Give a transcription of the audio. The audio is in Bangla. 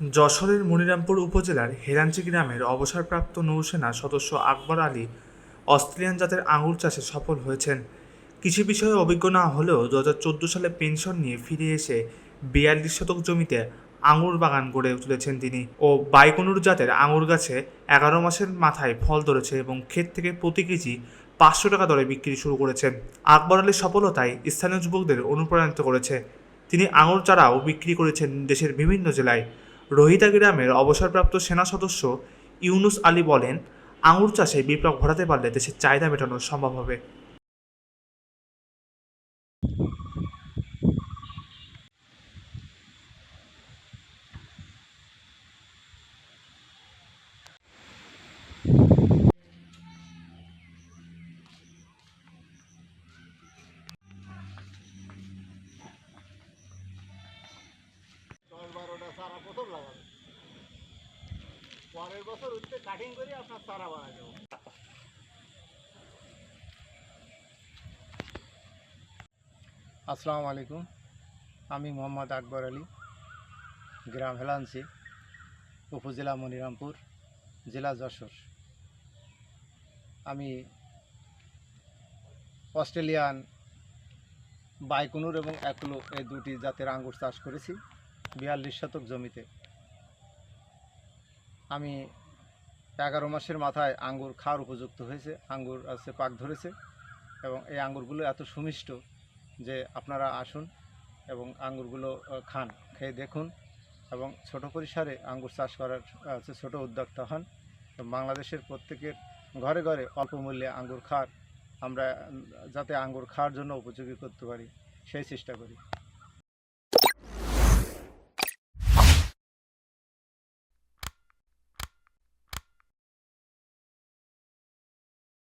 যশোরের মনিরামপুর উপজেলার হেরাঞ্চি গ্রামের অবসরপ্রাপ্ত নৌসেনা সদস্য আকবর আলী অস্ট্রেলিয়ান জাতের আঙুর চাষে সফল হয়েছেন। কৃষি বিষয়ে অভিজ্ঞ না হলেও দু হাজার চোদ্দ সালে পেনশন নিয়ে ফিরে এসে বিয়াল্লিশ শতক জমিতে আঙুর বাগান গড়ে তুলেছেন তিনি ও বাইকনুর জাতের আঙুর গাছে এগারো মাসের মাথায় ফল ধরেছে এবং ক্ষেত থেকে প্রতি কেজি পাঁচশো টাকা দরে বিক্রি শুরু করেছেন আকবর আলীর সফলতায় স্থানীয় যুবকদের অনুপ্রাণিত করেছে। তিনি আঙুর চারাও বিক্রি করেছেন দেশের বিভিন্ন জেলায়। রোহিতা গ্রামের অবসরপ্রাপ্ত সেনা সদস্য ইউনুস আলী বলেন, আঙুর চাষে বিপ্লব ঘটাতে পারলে দেশের চাহিদা মেটানো সম্ভব হবে। চারা প্রথম লাগাবে। পরের বছর উঠতে কাটিং করে আপনার চারা আসসালামু আলাইকুম। আমি মোহাম্মদ আকবর আলী, গ্রাম হেলান্সি, উপজেলা মনিরামপুর, জেলা যশোর। আমি অস্ট্রেলিয়ান বাইকুনুর এবং অ্যাকুলো এই দুটি জাতের আঙ্গুর চাষ করেছি। বিয়াল্লিশ শতক জমিতে। আমি এগারো মাসের মাথায় আঙ্গুর খাওয়ার উপযুক্ত হয়েছে, আঙ্গুর আছে পাক ধরেছে এবং এই আঙ্গুরগুলো এত সুমিষ্ট যে আপনারা আসুন এবং আঙ্গুরগুলো খান, খেয়ে দেখুন এবং ছোট পরিসরে আঙ্গুর চাষ করার হচ্ছে ছোটো উদ্যোক্তা হন বাংলাদেশের প্রত্যেকের ঘরে ঘরে অল্প মূল্যে আঙ্গুর খাওয়ার আমরা যাতে আঙ্গুর খাওয়ার জন্য উপযোগী করতে পারি, সেই চেষ্টা করি।